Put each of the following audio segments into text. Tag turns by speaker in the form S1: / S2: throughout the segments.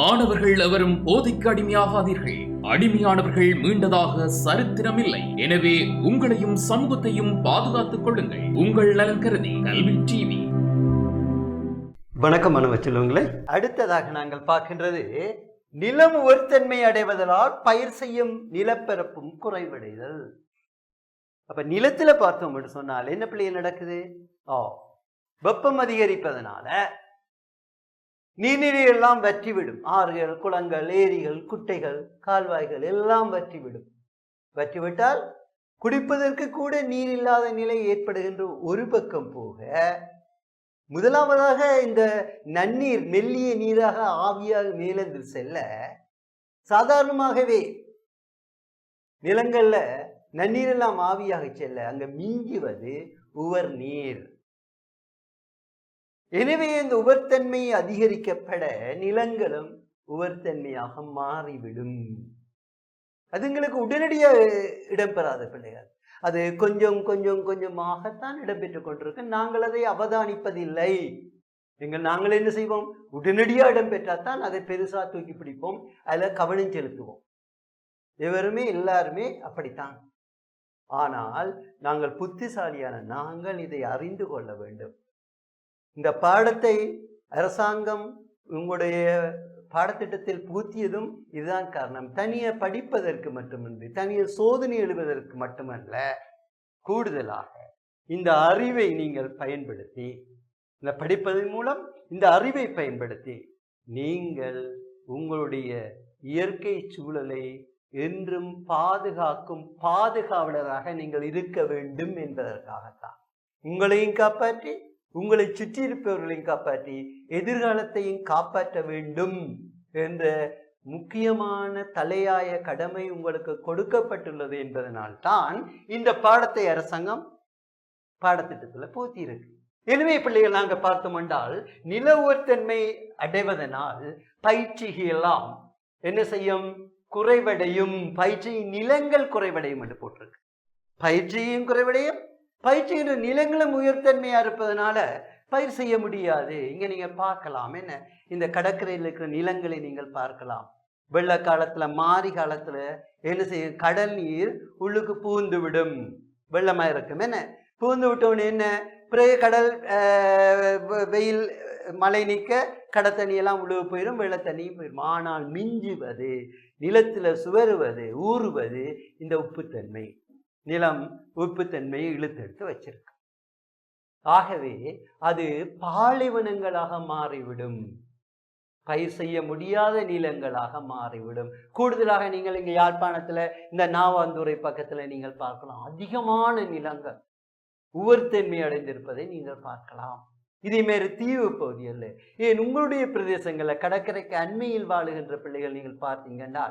S1: மாணவர்கள் எவரும் போதைக்கு அடிமையாகாதீர்கள். அடிமையானவர்கள் மீண்டதாக சரித்திரமில்லை. எனவே உங்களையும் சமூகத்தையும் பாதுகாத்துக் கொள்ளுங்கள். உங்கள் நலன் கருதி கல்வி டிவி.
S2: வணக்கம் மனவ செல்வங்களே. அடுத்ததாக நாங்கள் பார்க்கின்றது நிலம் ஒருத்தன்மை அடைவதனால் பயிர் செய்யும் நிலப்பரப்பும் குறைவடைதல். அப்ப நிலத்துல பார்த்தோம் அப்படின்னு சொன்னால் என்ன பிள்ளைய நடக்குது? ஓ வெப்பம் அதிகரிப்பதனால நீர்நிலை எல்லாம் வற்றிவிடும். ஆறுகள் குளங்கள் ஏரிகள் குட்டைகள் கால்வாய்கள் எல்லாம் வற்றிவிடும். வற்றிவிட்டால் குடிப்பதற்கு கூட நீர் இல்லாத நிலை ஏற்படுகின்ற ஒரு பக்கம் போக முதலாவதாக இந்த நன்னீர் மெல்லிய நீராக ஆவியாக மேலென்று செல்ல சாதாரணமாகவே நிலங்களில் நன்னீர் எல்லாம் ஆவியாக செல்ல அங்கே மிஞ்சுவது உவர் நீர். எனவே இந்த உவர்த்தன்மை அதிகரிக்கப்பட நிலங்களும் உபர்த்தன்மையாக மாறிவிடும். அதுங்களுக்கு உடனடியாக இடம்பெறாத பிள்ளைகள் அது கொஞ்சம் கொஞ்சம் கொஞ்சமாகத்தான் இடம்பெற்றுக் கொண்டிருக்கு. நாங்கள் அதை அவதானிப்பதில்லை. எங்கள் நாங்கள் என்ன செய்வோம்? உடனடியாக இடம்பெற்றால்தான் அதை பெருசாக தூக்கி பிடிப்போம். அதில் கவனம் செலுத்துவோம். எவருமே எல்லாருமே அப்படித்தான். ஆனால் நாங்கள் புத்திசாலியான நாங்கள் இதை அறிந்து கொள்ள வேண்டும். இந்த பாடத்தை அரசாங்கம் உங்களுடைய பாடத்திட்டத்தில் பூத்தியதும் இதுதான் காரணம். தனியை படிப்பதற்கு மட்டுமின்றி தனியை சோதனை எழுவதற்கு மட்டுமல்ல கூடுதலாக இந்த அறிவை நீங்கள் பயன்படுத்தி இந்த படிப்பதன் மூலம் இந்த அறிவை பயன்படுத்தி நீங்கள் உங்களுடைய இயற்கை சூழலை என்றும் பாதுகாக்கும் பாதுகாவலராக நீங்கள் இருக்க வேண்டும் என்பதற்காகத்தான். உங்களையும் காப்பாற்றி உங்களை சுற்றி இருப்பவர்களையும் காப்பாற்றி எதிர்காலத்தையும் காப்பாற்ற வேண்டும் என்ற முக்கியமான தலையாய கடமை உங்களுக்கு கொடுக்கப்பட்டுள்ளது என்பதனால் தான் இந்த பாடத்தை அரசாங்கம் பாடத்திட்டத்தில் போத்தியிருக்கு இருக்கு எனவே பிள்ளைகள் நாங்கள் பார்த்தோம் என்றால் நில அடைவதனால் பயிற்சிகளாம் என்ன செய்யும்? குறைவடையும். பயிற்சியின் நிலங்கள் குறைவடையும் என்று போட்டிருக்கு. பயிற்சியும் குறைவடையும் பயிற்சிகின்ற நிலங்களும் உயர்த்தன்மையாக இருப்பதனால பயிர் செய்ய முடியாது. இங்கே நீங்கள் பார்க்கலாம். என்ன? இந்த கடற்கரையில் இருக்கிற நிலங்களை நீங்கள் பார்க்கலாம். வெள்ள காலத்தில் மாறி காலத்தில் என்ன செய்யும்? கடல் நீர் உள்ளுக்கு பூந்து விடும். வெள்ளமாக இருக்கும். என்ன? பூந்து விட்டோன்னு என்ன? பிறகு கடல் வெயில் மழை நீக்க கடை தண்ணியெல்லாம் உழுவு போயிடும் வெள்ளத்தண்ணியும் போயிடும். ஆனால் மிஞ்சுவது நிலத்தில் சுவருவது ஊறுவது இந்த உப்புத்தன்மை. நிலம் உப்புத்தன்மையை இழுத்தெடுத்து வச்சிருக்கு. ஆகவே அது பாலைவனங்களாக மாறிவிடும். பயிர் செய்ய முடியாத நிலங்களாக மாறிவிடும். கூடுதலாக நீங்கள் இங்க யாழ்ப்பாணத்துல இந்த நாவாந்துறை பக்கத்துல நீங்கள் பார்க்கலாம். அதிகமான நிலங்கள். உவர்த்தன்மை அடைந்திருப்பதை நீங்கள் பார்க்கலாம். இதே மாரி தீவு பகுதி அல்ல. ஏன் உங்களுடைய பிரதேசங்களில் கடற்கரைக்கு அண்மையில் வாழுகின்ற பிள்ளைகள் நீங்கள் பார்த்தீங்கன்னா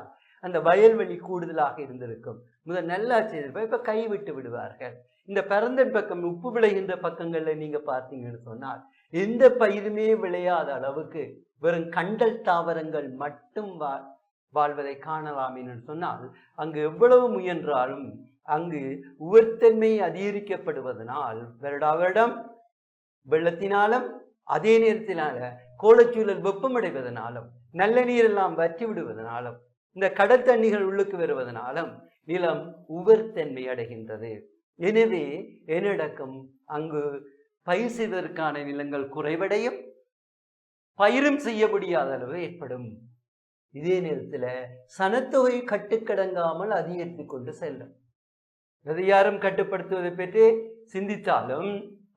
S2: அந்த வயல்வெளி கூடுதலாக இருந்திருக்கும். முதல் நல்லா செய்திருப்போம் இப்ப கைவிட்டு விடுவார்கள். இந்த பரந்தன் பக்கம் உப்பு விளைகின்ற பக்கங்கள்ல நீங்க பார்த்தீங்கன்னு சொன்னால் எந்த பயிருமே விளையாத அளவுக்கு வெறும் கண்டல் தாவரங்கள் மட்டும் வா வாழ்வதை காணலாம் என்று சொன்னால் அங்கு எவ்வளவு முயன்றாலும் அங்கு உவர்த்தன்மை அதிகரிக்கப்படுவதனால் வருடா வருடம் வெள்ளத்தினாலும் அதே நேரத்தினால கோலச்சூழல் வெப்பமடைவதனாலும் நல்ல நீரெல்லாம் வற்றி விடுவதனாலும் இந்த கடல் தண்ணிகள் உள்ளுக்கு வருவதனால நிலம் உவர்த்தன்மை அடைகின்றது. எனவே என்னடக்கம் அங்கு பயிர் செய்வதற்கான நிலங்கள் குறைவடையும் பயிரும் செய்ய முடியாத அளவு ஏற்படும். இதே நேரத்தில் சனத்தொகை கட்டுக்கடங்காமல் அதிகரித்து கொண்டு செல்லும். எதை யாரும் கட்டுப்படுத்துவதை பற்றி சிந்தித்தாலும்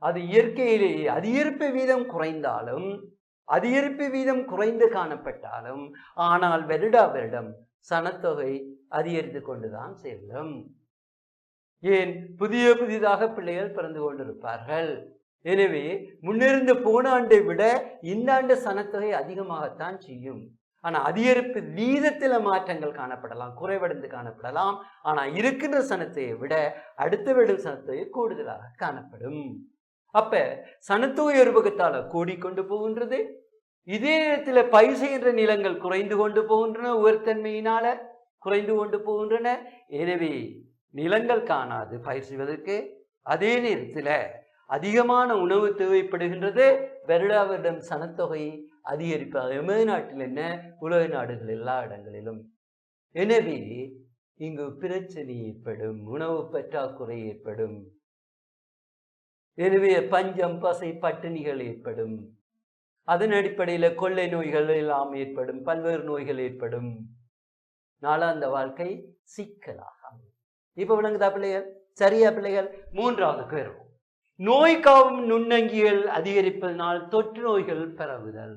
S2: அது இயற்கையிலேயே அதிகரிப்பு வீதம் குறைந்தாலும் அதிகரிப்பு வீதம் குறைந்து காணப்பட்டாலும் ஆனால் வருடா வருடம் சனத்தொகை அதிகரித்து கொண்டுதான் செல்லும். ஏன்? புதிய புதிதாக பிள்ளைகள் பிறந்து கொண்டிருப்பார்கள். எனவே முன்னிருந்த போன ஆண்டை விட இந்த ஆண்டு சனத்தொகை அதிகமாகத்தான் செய்யும். ஆனால் அதிகரிப்பு வீதத்தில் மாற்றங்கள் காணப்படலாம் குறைவடைந்து காணப்படலாம். ஆனால் இருக்கின்ற சனத்தையை விட அடுத்த விடும் சனத்தொகை கூடுதலாக காணப்படும். அப்ப சனத்தொகை உருவகத்தால கூடிக்கொண்டு போகின்றது. இதே நேரத்துல பயிர் செய்கின்ற நிலங்கள் குறைந்து கொண்டு போகின்றன உயர்த்தன்மையினால குறைந்து கொண்டு போகின்றன. எனவே நிலங்கள் காணாது பயிர் செய்வதற்கு. அதே நேரத்தில் அதிகமான உணவு தேவைப்படுகின்றது. வருடா வருடம் சனத்தொகை அதிகரிப்பாக. எமது நாட்டில் என்ன? உலக நாடுகள் எல்லா இடங்களிலும். எனவே இங்கு பிரச்சனை ஏற்படும் உணவு பற்றாக்குறை ஏற்படும். எனவே பஞ்சம் பசை பட்டினிகள் ஏற்படும். அதன் அடிப்படையில் கொள்ளை நோய்கள் எல்லாம் ஏற்படும் பல்வேறு நோய்கள் ஏற்படும். நாளாந்த வாழ்க்கை சிக்கலாக இப்ப விளங்குதா பிள்ளைகள்? சரியா பிள்ளைகள்? மூன்றாவது பேரும் நோய் காவும் நுண்ணங்கிகள் அதிகரிப்பதனால் தொற்று நோய்கள் பரவுதல்.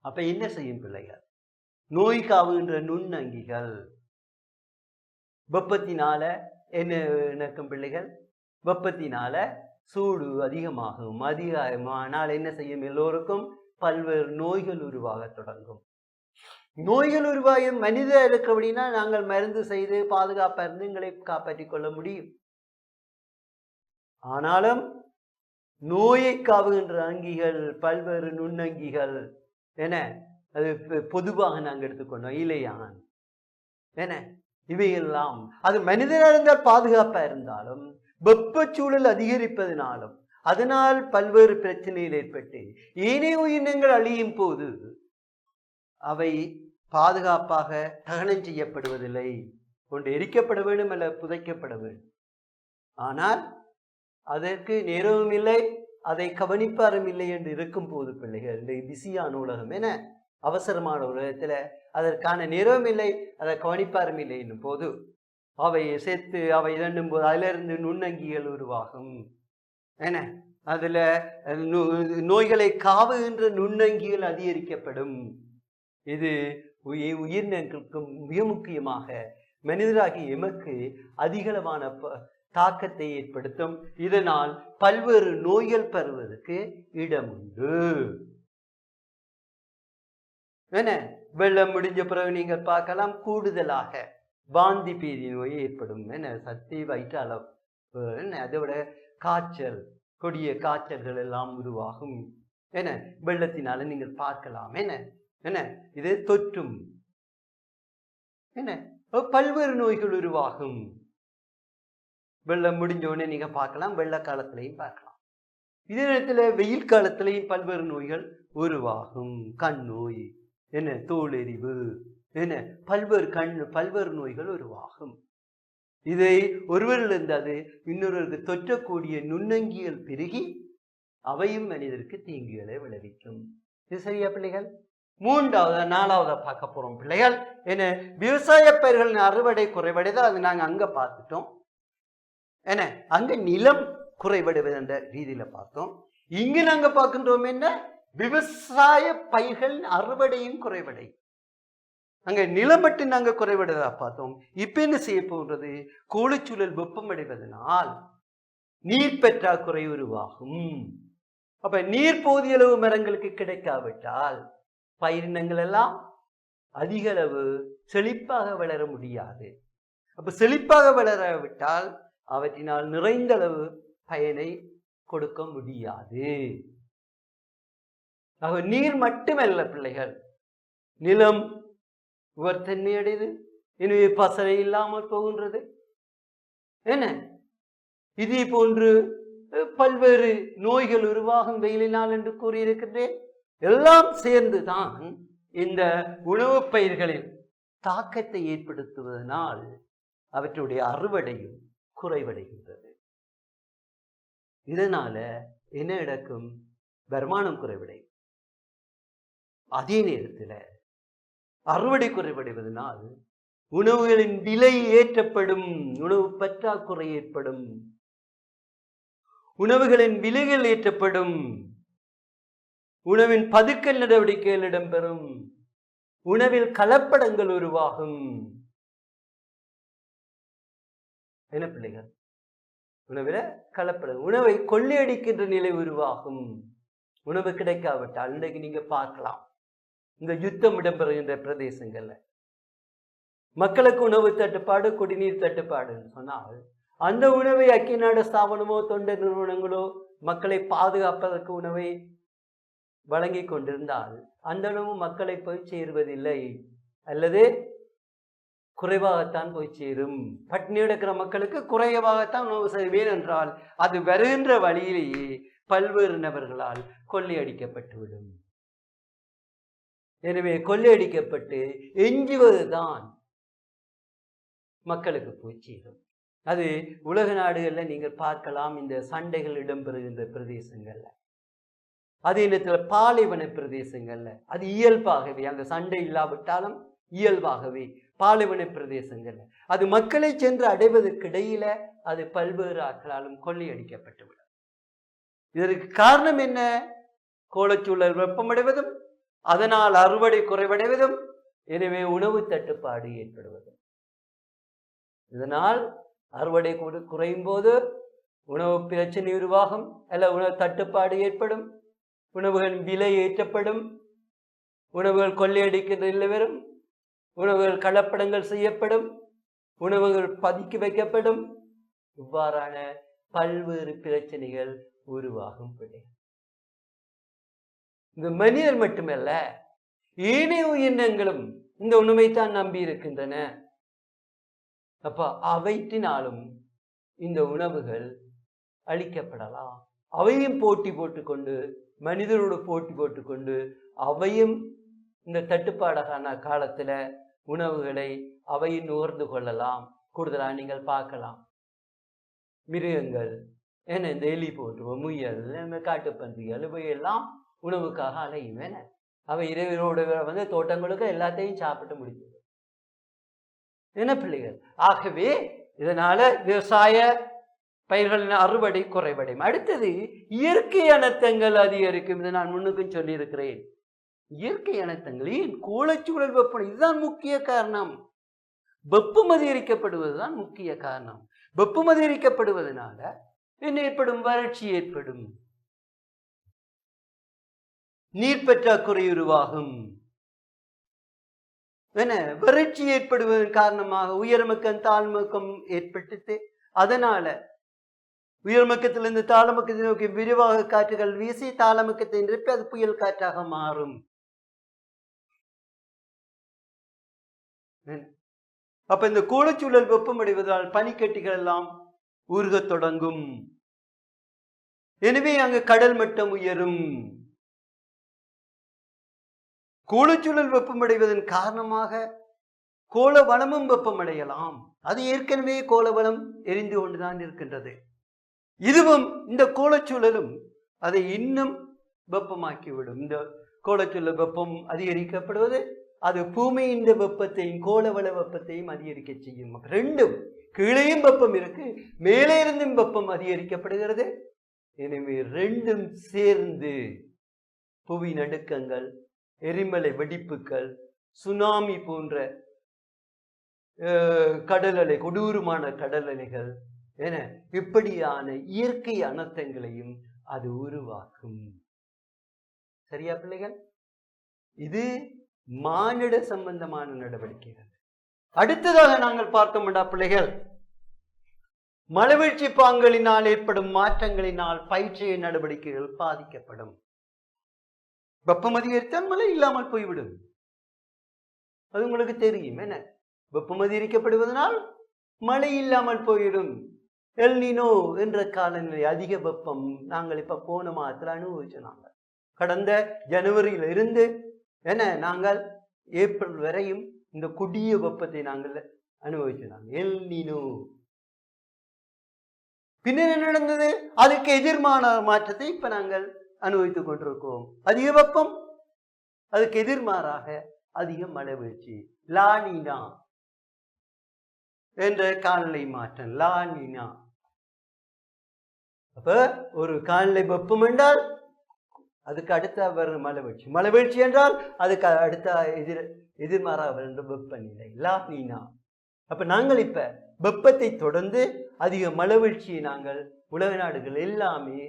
S2: அப்ப என்ன செய்யும் பிள்ளைகள்? நோய் காவுகின்ற நுண்ணங்கிகள். வெப்பத்தினால என்ன நடக்கும் பிள்ளைகள்? வெப்பத்தினால சூடு அதிகமாகும். அதிகமானால் என்ன செய்யும்? எல்லோருக்கும் பல்வேறு நோய்கள் உருவாக தொடங்கும். நோய்கள் உருவாகும் மனித இருக்கபடினா நாங்கள் மருந்து செய்து பாதுகாப்பாக இருந்து எங்களை காப்பாற்றிக் கொள்ள முடியும். ஆனாலும் நோயை காவுகின்ற அங்கிகள் பல்வேறு நுண்ணங்கிகள் என அது பொதுவாக நாங்கள் எடுத்துக்கொண்டோம் இலையான். என்ன? இவையெல்லாம் அது மனிதராக இருந்தால் பாதுகாப்பா இருந்தாலும் வெப்பச்சூழல் அதிகரிப்பதனாலும் அதனால் பல்வேறு பிரச்சனைகள் ஏற்பட்டு ஏனைய உயிரினங்கள் அழியும் போது அவை பாதுகாப்பாக தகனம் செய்யப்படுவதில்லை ஒன்று எரிக்கப்பட வேண்டும் அல்ல புதைக்கப்பட வேண்டும். ஆனால் அதற்கு நேரமும் இல்லை அதை கவனிப்பாரும் இல்லை என்று இருக்கும் போது பிள்ளைகள் இந்த பிஸியான உலகம் என அவசரமான உலகத்தில் அதற்கான நேரமும் இல்லை அதை கவனிப்பாரும் இல்லை என்னும் போது அவை சேர்த்து அவை இதண்ணும் போது அதிலிருந்து நுண்ணங்கிகள் உருவாகும். என்ன? அதில் நோய்களை காவுகின்ற நுண்ணங்கிகள் அதிகரிக்கப்படும். இது உயிர் உயிரினங்களுக்கும் மிக முக்கியமாக மனிதராகி எமக்கு அதிகளவான ப- தாக்கத்தை ஏற்படுத்தும். இதனால் பல்வேறு நோய்கள் பருவதற்கு இடம் உண்டு என்ன? வெள்ளம் முடிஞ்ச பிறகு நீங்கள் பார்க்கலாம் கூடுதலாக வாந்தி பேதி நோய் ஏற்படும் என்ன சக்தி வயிற்றால என்ன அதோட காய்ச்சல் கொடிய காய்ச்சல்கள் எல்லாம் உருவாகும் என்ன வெள்ளத்தினால நீங்கள் பார்க்கலாம் என்ன என்ன இது தொற்றும் என்ன பல்வேறு நோய்கள் உருவாகும். வெள்ளம் முடிஞ்ச உடனே நீங்க பார்க்கலாம் வெள்ள காலத்திலையும் பார்க்கலாம். இதே நேரத்தில் வெயில் காலத்திலையும் பல்வேறு நோய்கள் உருவாகும். கண் நோய் என்ன தோலெரிவு என்ன? பல்வேறு கண் பல்வேறு நோய்கள் உருவாகும். இதை ஒருவரிலிருந்து அது இன்னொருவருக்கு தொற்றக்கூடிய நுண்ணங்கியல் பெருகி அவையும் மனிதருக்கு தீங்குகளை விளைவிக்கும். இது சரியா பிள்ளைகள்? மூன்றாவது நாலாவதா பார்க்க போறோம் பிள்ளைகள். என்ன? விவசாய பயிர்களின் அறுவடை குறைவடைதான் அது நாங்க அங்க பார்த்துட்டோம். என்ன? அங்க நிலம் குறைவடைவது என்ற ரீதியில பார்த்தோம். இங்கு நாங்க பார்க்கின்றோம் என்ன? விவசாய பயிர்களின் அறுவடையும் குறைவடை அங்கே நிலம் மட்டும் நாங்கள் குறைவடைதா பார்த்தோம். இப்போ என்ன செய்ய போன்றது கோழிச்சூழல் வெப்பமடைவதனால் நீர் பற்றாக்குறை உருவாகும். அப்ப நீர் போதியளவு மரங்களுக்கு கிடைக்காவிட்டால் பயிரினங்கள் எல்லாம் அதிக அளவு செழிப்பாக வளர முடியாது. அப்ப செழிப்பாக வளராவிட்டால் அவற்றினால் நிறைந்த அளவு பயனை கொடுக்க முடியாது. ஆக நீர் மட்டுமல்ல பிள்ளைகள். நிலம் உவர்த்தன்மை அடையுது எனவே பசனை இல்லாமல் போகின்றது. என்ன? இதே போன்று பல்வேறு நோய்கள் உருவாகும் வெயிலினால் என்று கூறியிருக்கின்றேன். எல்லாம் சேர்ந்துதான் இந்த உணவுப் பயிர்களில் தாக்கத்தை ஏற்படுத்துவதனால் அவற்றுடைய அறுவடையும் குறைவடைகின்றது. இதனால என்ன நடக்கும்? வருமானம் குறைவடையும். அதே நேரத்தில் அறுவடை குறைவடைவதனால் உணவுகளின் விலை ஏற்றப்படும் உணவு பற்றாக்குறை ஏற்படும். உணவுகளின் விலைகள் ஏற்றப்படும். உணவின் பதுக்கல் நடவடிக்கைகள் இடம்பெறும். உணவில் கலப்படங்கள் உருவாகும். என்ன பிள்ளைகள்? உணவில் கலப்படம் உணவை கொள்ளையடிக்கின்ற நிலை உருவாகும். உணவு கிடைக்காவிட்டால் இன்றைக்கு நீங்க பார்க்கலாம். இந்த யுத்தம் இடம்பெறுகின்ற பிரதேசங்கள்ல. மக்களுக்கு உணவு தட்டுப்பாடு குடிநீர் தட்டுப்பாடுன்னு சொன்னால் அந்த உணவை அக்கிநாடு ஸ்தாபனமோ தொண்டு நிறுவனங்களோ மக்களை பாதுகாப்பதற்கு உணவை வழங்கி கொண்டிருந்தால் அந்த உணவு மக்களை போய் சேருவதில்லை. அல்லது குறைவாகத்தான் போய் சேரும். பட்னி எடுக்கிற மக்களுக்கு குறைவாகத்தான் உணவு செய்வேன் என்றால் அது வருகின்ற வழியிலேயே பல்வேறு நபர்களால் கொள்ளையடிக்கப்பட்டுவிடும். எனவே கொள்ளையடிக்கப்பட்டு எஞ்சுவதுதான் மக்களுக்கு போய் சேரும். அது உலக நாடுகளில் நீங்கள் பார்க்கலாம் இந்த சண்டைகள் இடம்பெறுகின்ற பிரதேசங்கள்ல. அதே நேரத்தில் பாலைவன பிரதேசங்கள்ல. அது இயல்பாகவே அந்த சண்டை இல்லாவிட்டாலும் இயல்பாகவே பாலைவன பிரதேசங்கள்ல. அது மக்களை சென்று அடைவதற்கிடையில அது பல்வேறு ஆட்களாலும் கொள்ளையடிக்கப்பட்டுவிடும். இதற்கு காரணம் என்ன? கோலச்சூழல் வெப்பமடைவதும் அதனால் அறுவடை குறைவடைவதும் எனவே உணவு தட்டுப்பாடு ஏற்படுவதும் இதனால் அறுவடை குறையும் போது உணவு பிரச்சனை உருவாகும் அல்ல உணவு தட்டுப்பாடு ஏற்படும் உணவுகளின் விலை ஏற்றப்படும் உணவுகள் கொள்ளையடிக்கிறது வரும் உணவுகள் கலப்படங்கள் செய்யப்படும் உணவுகள் பதுக்கி வைக்கப்படும் இவ்வாறான பல்வேறு பிரச்சனைகள் உருவாகும் பிள்ளை இந்த மனிதர் மட்டுமல்ல ஏனைய உயிரினங்களும் இந்த உண்மைத்தான் நம்பி இருக்கின்றன. அப்ப அவைத்தினாலும் இந்த உணவுகள் அழிக்கப்படலாம். அவையும் போட்டி போட்டுக்கொண்டு மனிதரோடு போட்டி போட்டுக்கொண்டு அவையும் இந்த தட்டுப்பாடான காலத்துல உணவுகளை அவையும் நுகர்ந்து கொள்ளலாம். கூடுதலா நீங்கள் பார்க்கலாம். மிருகங்கள் ஏன்னா இந்த எலி போட்டுவ முயல் இந்த காட்டுப்பன்றிகள் இவையெல்லாம் உணவுக்காக அலையும் அவன் அவை வந்து தோட்டங்களுக்கு எல்லாத்தையும் சாப்பிட்டு முடிஞ்சது என்ன பிள்ளைகள் ஆகவே இதனால விவசாய பயிர்களின் அறுவடை குறைவடையும். அடுத்தது இயற்கை அனர்த்தங்கள் அதிகரிக்கும். இதை நான் முன்னுக்கும் சொல்லியிருக்கிறேன். இயற்கை அனர்த்தங்கள் கோலச்சூழல் வெப்பம் இதுதான் முக்கிய காரணம். வெப்பம் அதிகரிக்கப்படுவதுதான் முக்கிய காரணம். வெப்பம் அதிகரிக்கப்படுவதனால என்ன ஏற்படும் வறட்சி ஏற்படும். நீர் பற்றாக்குறை உருவாகும். என்ன வறட்சி ஏற்படுவதன் காரணமாக உயர்மக்கம் தாழ்மக்கம் ஏற்பட்டு அதனால உயர்மக்கத்திலிருந்து தாளமக்கத்தை நோக்கி விரிவாக காற்றுகள் வீசி தாளமக்கத்தை நிரப்பி அது புயல் காற்றாக மாறும். அப்ப இந்த கோலச்சூழல் வெப்பமடைவதால் பனிக்கட்டிகள் எல்லாம் உருகத் தொடங்கும். எனவே அங்கு கடல் மட்டம் உயரும். கோலச்சூழல் வெப்பமடைவதன் காரணமாக கோள வளமும் வெப்பமடையலாம். அது ஏற்கனவே கோளவளம் எரிந்து கொண்டுதான் இருக்கின்றது. இதுவும் இந்த கோலச்சூழலும் அதை இன்னும் வெப்பமாக்கிவிடும். இந்த கோலச்சூழல் வெப்பம் அதிகரிக்கப்படுவது அது பூமியின் வெப்பத்தையும் கோளவள வெப்பத்தையும் அதிகரிக்க செய்யும். ரெண்டும் கீழேயும் வெப்பம் இருக்கு மேலே இருந்தும் வெப்பம் அதிகரிக்கப்படுகிறது. எனவே ரெண்டும் சேர்ந்து புவி நடுக்கங்கள் எரிமலை வெடிப்புகள் சுனாமி போன்ற அஹ், கடல் அலை கொடூரமான கடல் அலைகள் என இப்படியான இயற்கை அனர்த்தங்களையும் அது உருவாக்கும். சரியா பிள்ளைகள்? இது மானிட சம்பந்தமான நடவடிக்கைகள். அடுத்ததாக நாங்கள் பார்த்தோம்டா பிள்ளைகள். மலவீழ்ச்சி பாங்களினால் ஏற்படும் மாற்றங்களினால் பயிற்சிய நடவடிக்கைகள் பாதிக்கப்படும். வெப்பம் அதிகரித்தால் மழை இல்லாமல் போய்விடும். அது உங்களுக்கு தெரியும். என்ன? வெப்பம் அதிகரிக்கப்படுவதனால் மழை இல்லாமல் போயிடும். எல்னினோ என்ற காலநிலை அதிக வெப்பம். நாங்கள் இப்ப போன மாதத்துல அனுபவிச்சோம். கடந்த ஜனவரியில இருந்து என்ன? நாங்கள் ஏப்ரல் வரையும் இந்த கொடிய வெப்பத்தை நாங்கள் அனுபவிச்சோம். எல்னினோ பின்னர் என்ன நடந்தது? அதுக்கு எதிர்மான மாற்றத்தை இப்ப நாங்கள் அனுபவித்துக் கொண்டிருக்கோம் அதிக வெப்பம் அதுக்கு எதிர்மாறாக அதிக மழை வீழ்ச்சி லானினா என்ற காலநிலை மாற்றம். லானினா அப்ப ஒரு காலநிலை வெப்பம் என்றால் அதுக்கு அடுத்த வரும் மழை வீழ்ச்சி மழை வீழ்ச்சி என்றால் அதுக்கு அடுத்த எதிர் எதிர்மாறாக வருகின்ற வெப்பநிலை. லானினா அப்ப நாங்கள் இப்ப வெப்பத்தை தொடர்ந்து அதிக மழை வீழ்ச்சியை நாங்கள் உலக நாடுகள் எல்லாமே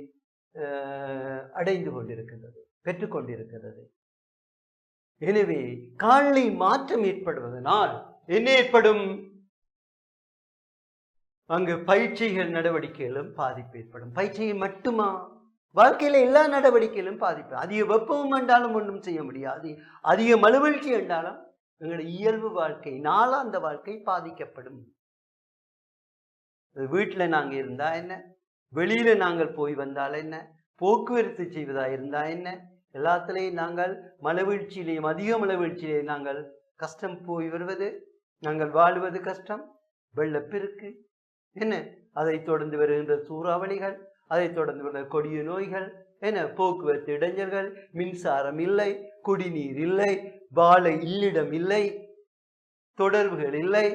S2: அடைந்து கொண்டிருக்கின்றது பெற்றுக்கொண்டிருக்கிறது எனவே காலநிலை மாற்றம் ஏற்படுவதனால் என்ன ஏற்படும்? அங்கு பயிற்சிகள் நடவடிக்கைகளும் பாதிப்பு ஏற்படும். பயிற்சியை மட்டுமா? வாழ்க்கையில எல்லா நடவடிக்கையிலும் பாதிப்பு. அதிக வெப்பம் என்றாலும் ஒன்றும் செய்ய முடியாது. அதிக மலுவழ்ச்சி என்றாலும் எங்களுடைய இயல்பு வாழ்க்கை நாளாந்த வாழ்க்கை பாதிக்கப்படும். வீட்டில் நாங்கள் இருந்தா என்ன? வெளியில நாங்கள் போய் வந்தால் என்ன? போக்குவரத்து செய்வதா இருந்தா என்ன? எல்லாத்துலேயும் நாங்கள் மலவீழ்ச்சியிலேயும் அதிக மலவீழ்ச்சியிலேயும் நாங்கள் கஷ்டம் போய் வருவது நாங்கள் வாழ்வது கஷ்டம். வெள்ளப்பெருக்கு என்ன? அதைத் தொடர்ந்து வருகின்ற சூறாவளிகள் அதைத் தொடர்ந்து வருகிற கொடிய நோய்கள் என்ன? போக்குவரத்து இடைஞ்சல்கள் மின்சாரம் இல்லை குடிநீர் இல்லை வாழ இல்லிடம் இல்லை தொடர்புகள் இல்லை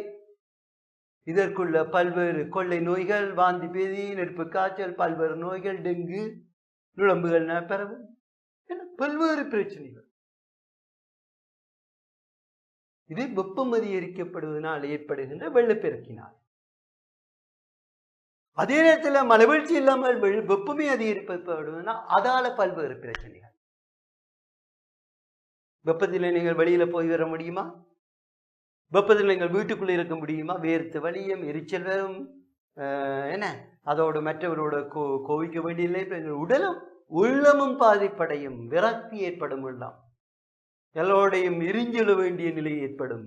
S2: இதற்குள்ள பல்வேறு கொள்ளை நோய்கள் வாந்தி பேதி நெருப்பு காய்ச்சல் பல்வேறு நோய்கள் டெங்கு நுழம்புகள் பரவும். பல்வேறு பிரச்சனைகள். இது வெப்பம் அதிகரிக்கப்படுவதனால் ஏற்படுகின்ற வெள்ளப்பெருக்கினால். அதே நேரத்தில் மலைவீழ்ச்சி இல்லாமல் வெப்பமே அதிகரிக்கப்படுவதுனா அதால பல்வேறு பிரச்சனைகள். வெப்பத்தில் நீங்கள் வெளியில போய் வர முடியுமா? வெப்பத்தில் நீங்கள் வீட்டுக்குள்ளே இருக்க முடியுமா? வேர்த்து வலியும் எரிச்சல் வரும். என்ன? அதோடு மற்றவரோட கோ கோவிக்க வேண்டியதில்லை. எங்கள் உடலும் உள்ளமும் பாதிப்படையும் விரக்தி ஏற்படும் உள்ளம் எல்லோடையும் எரிஞ்செழ வேண்டிய நிலை ஏற்படும்.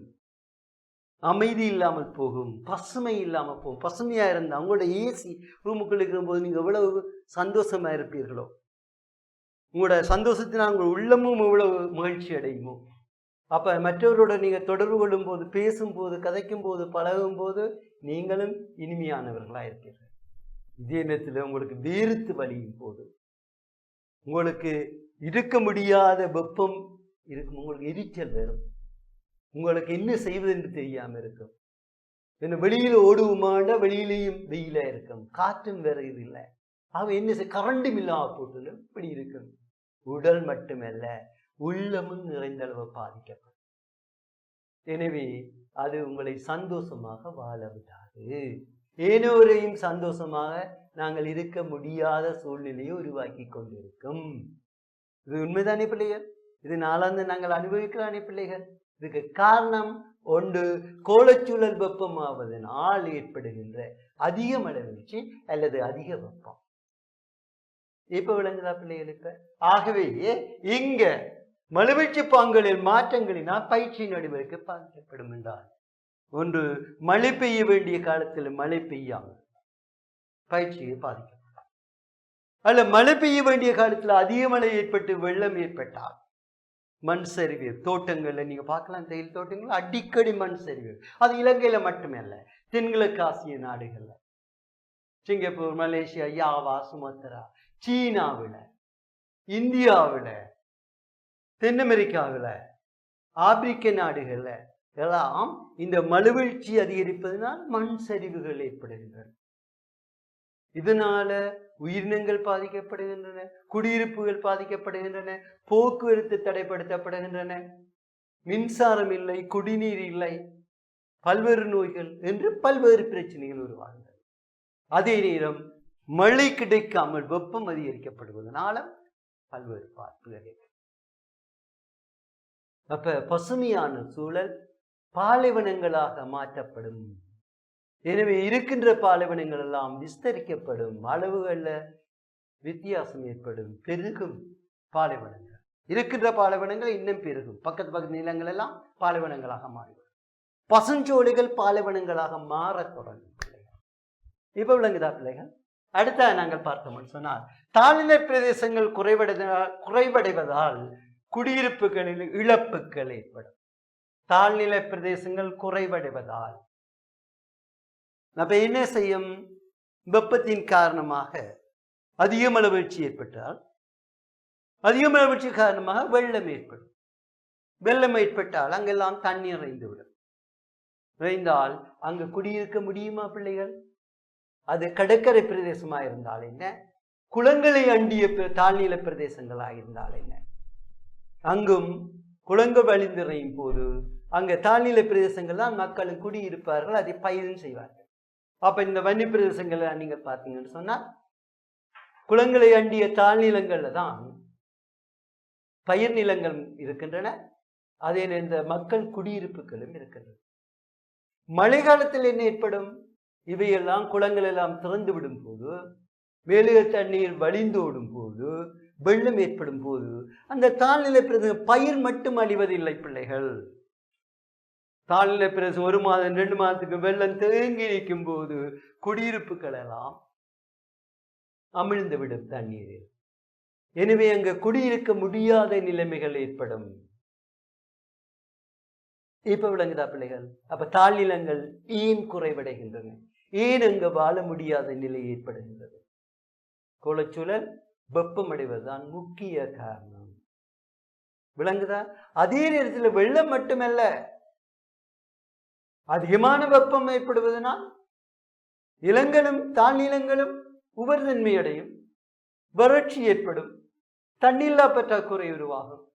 S2: அமைதி இல்லாமல் போகும் பசுமை இல்லாமல் போகும். பசுமையாக இருந்தால் உங்களோட ஏசி ரூமுக்குள் இருக்கும்போது நீங்கள் எவ்வளவு சந்தோஷமாக இருப்பீர்களோ? உங்களோட சந்தோஷத்தினால் உங்கள் உள்ளமும் எவ்வளவு மகிழ்ச்சி அடையுமோ அப்போ மற்றவரோட நீங்கள் தொடர்பு கொள்ளும்போது பேசும்போது கதைக்கும் போது நீங்களும் இனிமையானவர்களாக இருக்கிறீர்கள். இதே நேரத்தில் உங்களுக்கு வேறுத்து வலியும் போது உங்களுக்கு இருக்க முடியாத வெப்பம் இருக்கும் உங்களுக்கு எரிச்சல் வரும். உங்களுக்கு என்ன செய்வது என்று தெரியாமல் இருக்கும். என்ன வெளியில் ஓடுவோமாண்டா வெளியிலையும் வெயிலாக இருக்கும். காற்றும் வேற இது இல்லை அவன் என்ன செய் கரண்டும் இல்லாமல் போட்டுன்னு இப்படி இருக்கும். உடல் மட்டுமல்ல. உள்ளமும் நிறைந்தளவு பாதிக்கப்படும். எனவே அது உங்களை சந்தோஷமாக வாழ விடாது. ஏனோரையும் சந்தோஷமாக நாங்கள் இருக்க முடியாத சூழ்நிலையை உருவாக்கி கொண்டிருக்கும். இது உண்மைதானே பிள்ளைகள்? இது நாளாந்து நாங்கள் அனுபவிக்கலானே பிள்ளைகள். இதுக்கு காரணம் ஒன்று கோலச்சூழல் வெப்பமாவதனால் ஏற்படுகின்ற அதிக மழை அல்லது அதிக வெப்பம். இப்ப விளங்குதா பிள்ளைகள் இப்ப ஆகவே இங்க மழுவீழ்ச்சி பாங்களில் மாற்றங்களினால் பயிற்சி நடுவருக்கு பாதிக்கப்படும் என்றால் ஒன்று மழை பெய்ய வேண்டிய காலத்தில் மழை பெய்யாமல் பயிற்சியை பாதிக்கப்படும் அல்ல மழை பெய்ய வேண்டிய காலத்தில் அதிக மழை ஏற்பட்டு வெள்ளம் ஏற்பட்டால் மண் சரிவு தோட்டங்கள்ல நீங்க பார்க்கலாம் தையல் தோட்டங்கள் அடிக்கடி மண் சரிவு. அது இலங்கையில மட்டுமே அல்ல தென்கிழக்கு ஆசிய நாடுகள்ல. சிங்கப்பூர் மலேசியா யாவா சுமத்ரா சீனாவில் இந்தியாவில் தென் அமெரிக்காவில் ஆப்பிரிக்க நாடுகளில் எல்லாம் இந்த மழுவீழ்ச்சி அதிகரிப்பதனால் மண் சரிவுகள் ஏற்படுகின்றன. இதனால உயிரினங்கள் பாதிக்கப்படுகின்றன குடியிருப்புகள் பாதிக்கப்படுகின்றன போக்குவரத்து தடைப்படுத்தப்படுகின்றன. மின்சாரம் இல்லை குடிநீர் இல்லை பல்வேறு நோய்கள் என்று பல்வேறு பிரச்சனைகள் உருவாகின்றன. அதே நேரம் மழை கிடைக்காமல் வெப்பம் அதிகரிக்கப்படுவதனால பல்வேறு பாதிப்புகள் ஏற்படும். அப்ப பசுமையான சூழல் பாலைவனங்களாக மாற்றப்படும். எனவே இருக்கின்ற பாலைவனங்கள் எல்லாம் விஸ்தரிக்கப்படும். அளவுகள்ல வித்தியாசம் ஏற்படும். பெருகும் பாலைவனங்கள். இருக்கின்ற பாலைவனங்கள் இன்னும் பெருகும். பக்கத்து பக்கத்து நிலங்கள் எல்லாம் பாலைவனங்களாக மாறிவிடும். பசுஞ்சோலைகள் பாலைவனங்களாக மாறத் தொடங்கும் பிள்ளைகள். இப்ப விளங்குதா பிள்ளைகள்? அடுத்த நாங்கள் பார்த்தோம்னு சொன்னால் தாழ்நிலை பிரதேசங்கள் குறைவடைவதால் குறைவடைவதால் குடியிருப்புகளில் இழப்புகள் ஏற்படும். தாழ்நிலை பிரதேசங்கள் குறைவடைவதால். நம்ம என்ன செய்யும்? வெப்பத்தின் காரணமாக அதிக வீழ்ச்சி ஏற்பட்டால் அதிக வீழ்ச்சி காரணமாக வெள்ளம் ஏற்படும். வெள்ளம் ஏற்பட்டால் அங்கெல்லாம் தண்ணீர் நிறைந்து விடும் நிறைந்தால் அங்கு குடியிருக்க முடியுமா பிள்ளைகள்? அது கடற்கரை பிரதேசமா இருந்தால் என்ன? குளங்களை அண்டிய தாழ்நில பிரதேசங்களா இருந்தால் என்ன? அங்கும் குளங்கள் வழிந்திறையும் போது அங்கே தாழ்நிலை பிரதேசங்கள் தான் மக்கள் குடியிருப்பார்கள் அதை பயிரும் செய்வார்கள். அப்போ இந்த வன்னி பிரதேசங்களை நீங்கள் பார்த்தீங்கன்னு சொன்னால் குளங்களை அண்டிய தாழ்நிலங்களில் தான் பயிர் நிலங்கள் இருக்கின்றன அதே இந்த மக்கள் குடியிருப்புகளும் இருக்கின்றன. மழை காலத்தில் என்ன ஏற்படும்? இவையெல்லாம் குளங்கள் எல்லாம் திறந்து விடும் போது மேலுக தண்ணீர் வழிந்தோடும் போது வெள்ளம் ஏற்படும் போது அந்த தாழ்நிலை பிரதேசம் பயிர் மட்டும் அழிவதில்லை பிள்ளைகள். தாழ்நிலை பிரதேசம் ஒரு மாதம் ரெண்டு மாதத்துக்கு வெள்ளம் தேங்கி நிற்கும் போது குடியிருப்புகள் எல்லாம் அமிழ்ந்து விடும் தண்ணீரில். எனவே அங்கு குடியிருக்க முடியாத நிலைமைகள் ஏற்படும். இப்ப விளங்குதா பிள்ளைகள்? அப்ப தாழ்நிலங்கள் ஏன் குறைவடைகின்றன? ஏன் அங்கு வாழ முடியாத நிலை ஏற்படுகின்றது? கோலச்சூழல் வெப்பமடைவதுதான் முக்கிய காரணம். விளங்குதா? அதே நேரத்தில் வெள்ளம் மட்டுமல்ல. அதிகமான வெப்பம் ஏற்படுவதனால் நிலங்களும் தாழ்நிலங்களும் உபர்தன்மை அடையும். வறட்சி ஏற்படும். தண்ணில்லா பற்றாக்குறை உருவாகும்.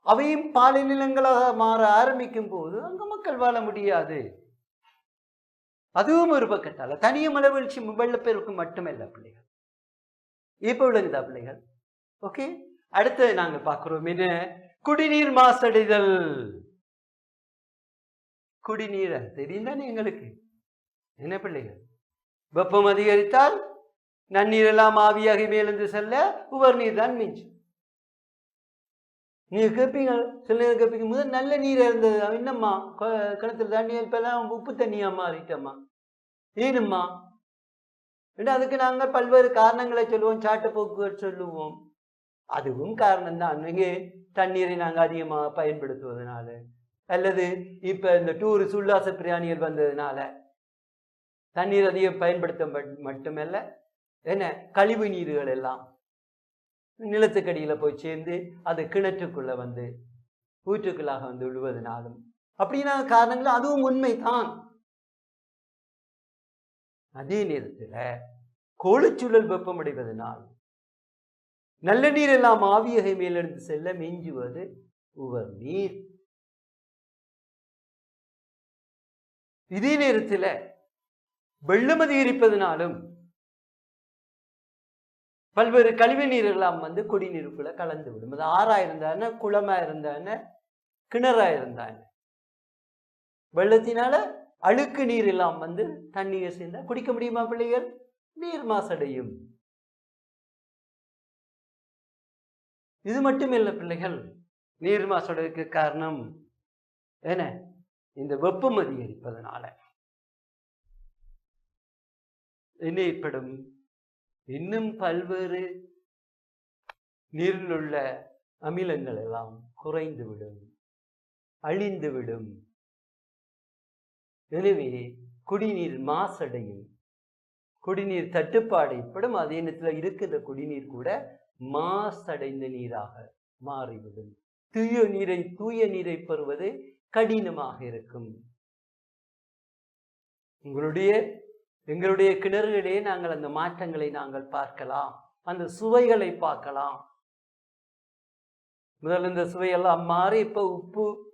S2: அவையும் பாலை நிலங்களாக மாற ஆரம்பிக்கும் போது அங்க மக்கள் வாழ முடியாது. அதுவும் ஒரு பக்கத்தால. தனிய மலை வீழ்ச்சி வெள்ளப்பெருக்கு மட்டுமல்ல பிள்ளைகள். இப்போ விளங்குதா பிள்ளைகள். ஓகே அடுத்து நாங்கள் பார்க்கிறோம். என்ன குடிநீர் மாசடைதல். குடிநீர்? அது தெரியும் தானே எங்களுக்கு. என்ன பிள்ளைகள்? வெப்பம் அதிகரித்தால் நன்னீர் எல்லாம் ஆவியாகி மேலிருந்து செல்ல உவர் நீர் தான் மிஞ்சும் நீங்க கேட்பீங்க சில நேரம் கேட்பீங்க முதல் நல்ல நீர் இருந்தது. என்னம்மா? கிணத்துல தண்ணி இப்பெல்லாம் உப்பு தண்ணியா மாறிட்டம்மா. ஏனும்மா? ஏன்னா அதுக்கு நாங்கள் பல்வேறு காரணங்களை சொல்லுவோம் சாட்டு போக்கு சொல்லுவோம். அதுவும் காரணம் தான் இங்கே தண்ணீரை நாங்கள் அதிகமாக பயன்படுத்துவதனால அல்லது இப்போ இந்த டூரு உல்லாச பிரியாணிகள் வந்ததுனால தண்ணீர் அதிகம் பயன்படுத்த மட்- மட்டுமல்ல என்ன கழிவு நீர்கள் எல்லாம் நிலத்துக்கடியில் போய் சேர்ந்து அது கிணற்றுக்குள்ளே வந்து ஊற்றுக்குள்ளாக வந்து விழுவதனாலும். அப்படின்னா காரணங்கள் அதுவும் உண்மைதான். அதே நேரத்துல கோளுச்சூழல் வெப்பமடைவதனால் நல்ல நீர் எல்லாம் ஆவியகை மேலிருந்து செல்ல மிஞ்சுவது உவர் நீர். இதே நேரத்துல வெள்ளம் அதிகரிப்பதனாலும் பல்வேறு கழிவு நீர் எல்லாம் வந்து குடிநீருக்குள்ள கலந்து விடும். அது ஆறா இருந்தான குளமா இருந்தான கிணறா இருந்தான. வெள்ளத்தினால அழுக்கு நீர் எல்லாம் வந்து தண்ணியை சேர்ந்தால் குடிக்க முடியுமா பிள்ளைகள்? நீர் மாசடையும். இது மட்டும் இல்லை பிள்ளைகள் நீர் மாசடைக்கு காரணம் என்ன? இந்த வெப்பம் அதிகரிப்பதனால என்ன ஏற்படும் இன்னும் பல்வேறு நீரில் உள்ள அமிலங்கள் எல்லாம் குறைந்து விடும் அழிந்து விடும் எனவே குடிநீர் மாசடையும். குடிநீர் தட்டுப்பாடு ஏற்படும். அதே நேரத்தில் இருக்கிற குடிநீர் கூட மாசடைந்த நீராக மாறிவிடும். தூய நீரை தூய நீரை பெறுவது கடினமாக இருக்கும். உங்களுடைய எங்களுடைய கிணறுகளிலே நாங்கள் அந்த மாற்றங்களை நாங்கள் பார்க்கலாம். அந்த சுவைகளை பார்க்கலாம். முதல் இந்த சுவையெல்லாம் மாறி இப்ப உப்பு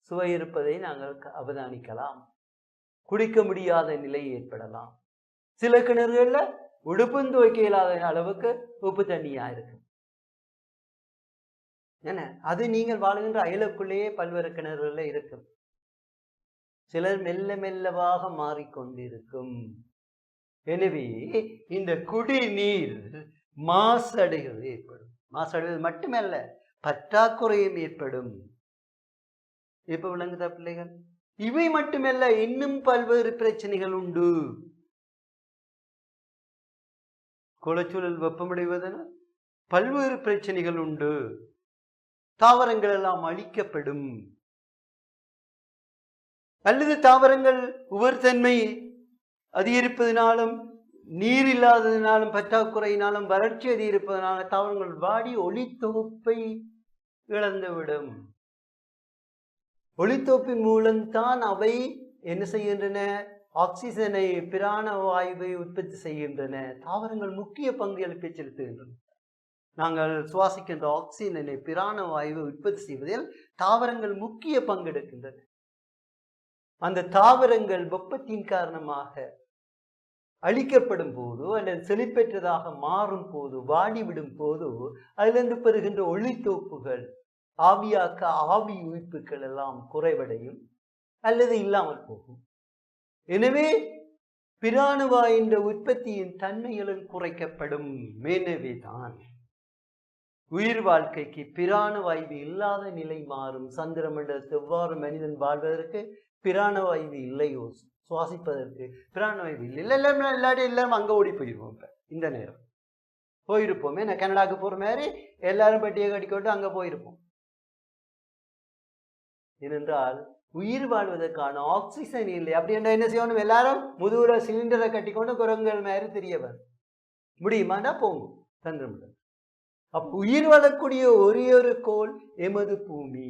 S2: சுவை இருப்பதை நாங்கள் க- அவதானிக்கலாம். குடிக்க முடியாத நிலை ஏற்படலாம். சில கிணறுகள்ல உடுப்பும் துவைக்க இல்லாத அளவுக்கு உப்பு தண்ணியா இருக்கு. என்ன? அது நீங்கள் வாழுகின்ற அயலுக்குள்ளேயே பல்வேறு கிணறுகள்ல இருக்கும் சிலர் மெல்ல மெல்லவாக மாறிக்கொண்டிருக்கும். எனவே இந்த குடிநீர் மாசடைகிறது ஏற்படும். மாசடைவது மட்டுமல்ல பற்றாக்குறையும் ஏற்படும். இப்ப விளங்குதா பிள்ளைகள்? இவை மட்டுமல்ல இன்னும் பல்வேறு பிரச்சனைகள் உண்டு. குளச்சூழல் வெப்பமடைவதனால் பல்வேறு பிரச்சனைகள் உண்டு. தாவரங்கள் எல்லாம் அழிக்கப்படும். அல்லது தாவரங்கள் உவர்த்தன்மை அதிகரிப்பதனாலும் நீர் இல்லாததினாலும் பற்றாக்குறையினாலும் வறட்சி அதிகரிப்பதனால தாவரங்கள் வாடி ஒளி தொகுப்பை இழந்துவிடும். ஒளித்தொகுப்பின் மூலம்தான் அவை என்ன செய்கின்றன? ஆக்சிஜனை பிராண வாயுவை உற்பத்தி செய்கின்றன. தாவரங்கள் முக்கிய பங்களிப்பை செலுத்துகின்றன நாங்கள் சுவாசிக்கின்ற ஆக்சிஜனை பிராண வாயுவை உற்பத்தி செய்வதில் தாவரங்கள் முக்கிய பங்கெடுக்கின்றன. அந்த தாவரங்கள் வெப்பத்தின் காரணமாக அழிக்கப்படும் போதோ அல்லது செழிப்பெற்றதாக மாறும் போது வாடிவிடும் போதோ அதிலிருந்து பெறுகின்ற ஒளித்தோப்புகள் ஆவியாக்க ஆவி உயிர்ப்புகள் எல்லாம் குறைவடையும் அல்லது இல்லாமல் போகும். எனவே பிராணுவா என்ற உற்பத்தியின் தன்மைகளும் குறைக்கப்படும் மேனவே தான். உயிர் வாழ்க்கைக்கு பிராணவாயு இல்லாத நிலை மாறும். சந்திரமண்டலத்து எவ்வாறு மனிதன் வாழ்வதற்கு பிராணவாயு இல்லையோ சுவாசிப்பதற்கு பிராணவாயு இல்லை. இல்லை இல்லை இல்லாட்டி எல்லாரும் அங்கே ஓடி போயிடுவோம் இப்போ இந்த நேரம். போயிருப்போமே நான் கனடாவுக்கு போகிற மாதிரி எல்லாரும் பெட்டியை கட்டிக்கொண்டு அங்க போயிருப்போம். ஏனென்றால் உயிர் வாழ்வதற்கான ஆக்சிஜன் இல்லை. அப்படி என்றால் என்ன செய்யணும்? எல்லாரும் முதுகுல சிலிண்டரை கட்டிக்கொண்டு குரங்குகள் மாதிரி தெரியவர். முடியுமாண்டா போங்கும் தந்திரமுடன் அப்ப உயிர் வாழக்கூடிய ஒரே ஒரு கோள் எமது பூமி.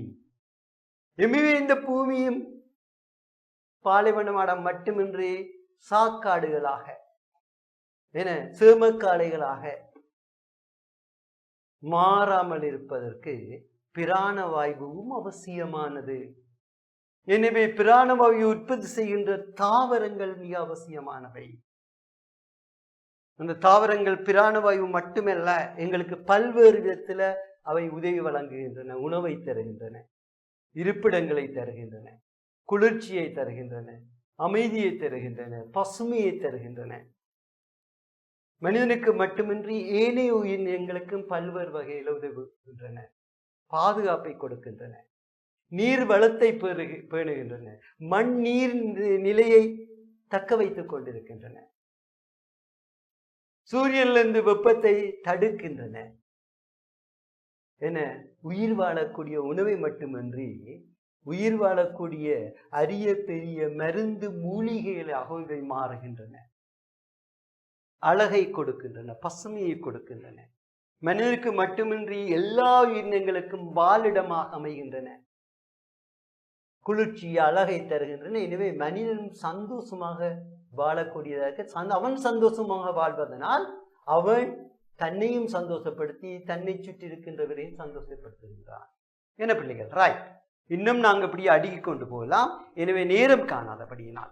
S2: எமிவே இந்த பூமியும் பாலைவனமாடம் மட்டுமின்றி சாக்காடுகளாக என சேமக்காளைகளாக மாறாமல் இருப்பதற்கு பிராண வாயுவும் அவசியமானது. எனவே பிராண வாயு உற்பத்தி செய்கின்ற தாவரங்கள் மிக அவசியமானவை. அந்த தாவரங்கள் பிராணவாயு மட்டுமல்ல எங்களுக்கு பல்வேறு விதத்துல அவை உதவி வழங்குகின்றன உணவை தருகின்றன இருப்பிடங்களை தருகின்றன குளிர்ச்சியை தருகின்றன அமைதியை தருகின்றன பசுமையை தருகின்றன. மனிதனுக்கு மட்டுமின்றி ஏனைய உயிரினங்களுக்கும் பல்வேறு வகையில் உதவுகின்றன. பாதுகாப்பை கொடுக்கின்றன. நீர் வளத்தை பெரு பேணுகின்றன. மண் நீர் நிலையை தக்க வைத்துக் கொண்டிருக்கின்றன. சூரியனிலிருந்து வெப்பத்தை தடுக்கின்றன. என உயிர் வாழக்கூடிய உணவை மட்டுமின்றி உயிர் வாழக்கூடிய அரிய பெரிய மருந்து மூலிகைகளாக இவை மாறுகின்றன. அழகை கொடுக்கின்றன பசுமையை கொடுக்கின்றன. மனிதனுக்கு மட்டுமின்றி எல்லா உயிரினங்களுக்கும் வாழிடமாக அமைகின்றன. குளிர்ச்சி அழகை தருகின்றன. எனவே மனிதனும் சந்தோஷமாக வாழக்கூடியதாக சந்த- அவன் சந்தோஷமாக வாழ்வதனால் அவன் தன்னையும் சந்தோஷப்படுத்தி தன்னை சுற்றி இருக்கின்றவரையும் சந்தோஷப்படுத்துகின்றான். என்ன பிள்ளைகள்? ரைட் இன்னும் நாங்கள் இப்படி அடுக்கி கொண்டு போகலாம். எனவே நேரம் காணாதபடியினால்.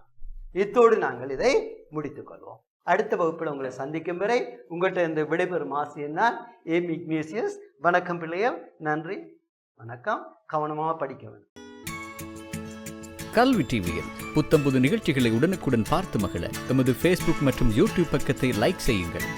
S2: இத்தோடு நாங்கள் இதை முடித்துக் கொள்வோம். அடுத்த வகுப்பில் உங்களை சந்திக்கும் வரை உங்கள்கிட்ட இந்த விடைபெறும் ஆசிரியர் தான் ஏம் இக்னேசியஸ். வணக்கம் பிள்ளைகள். நன்றி. வணக்கம். கவனமாக படிக்க வேண்டும்.
S3: கல்வி டிவியில் புத்தம்புது நிகழ்ச்சிகளை உடனுக்குடன் பார்த்து மகிழ எமது ஃபேஸ்புக் மற்றும் யூடியூப் பக்கத்தை லைக் செய்யுங்கள்.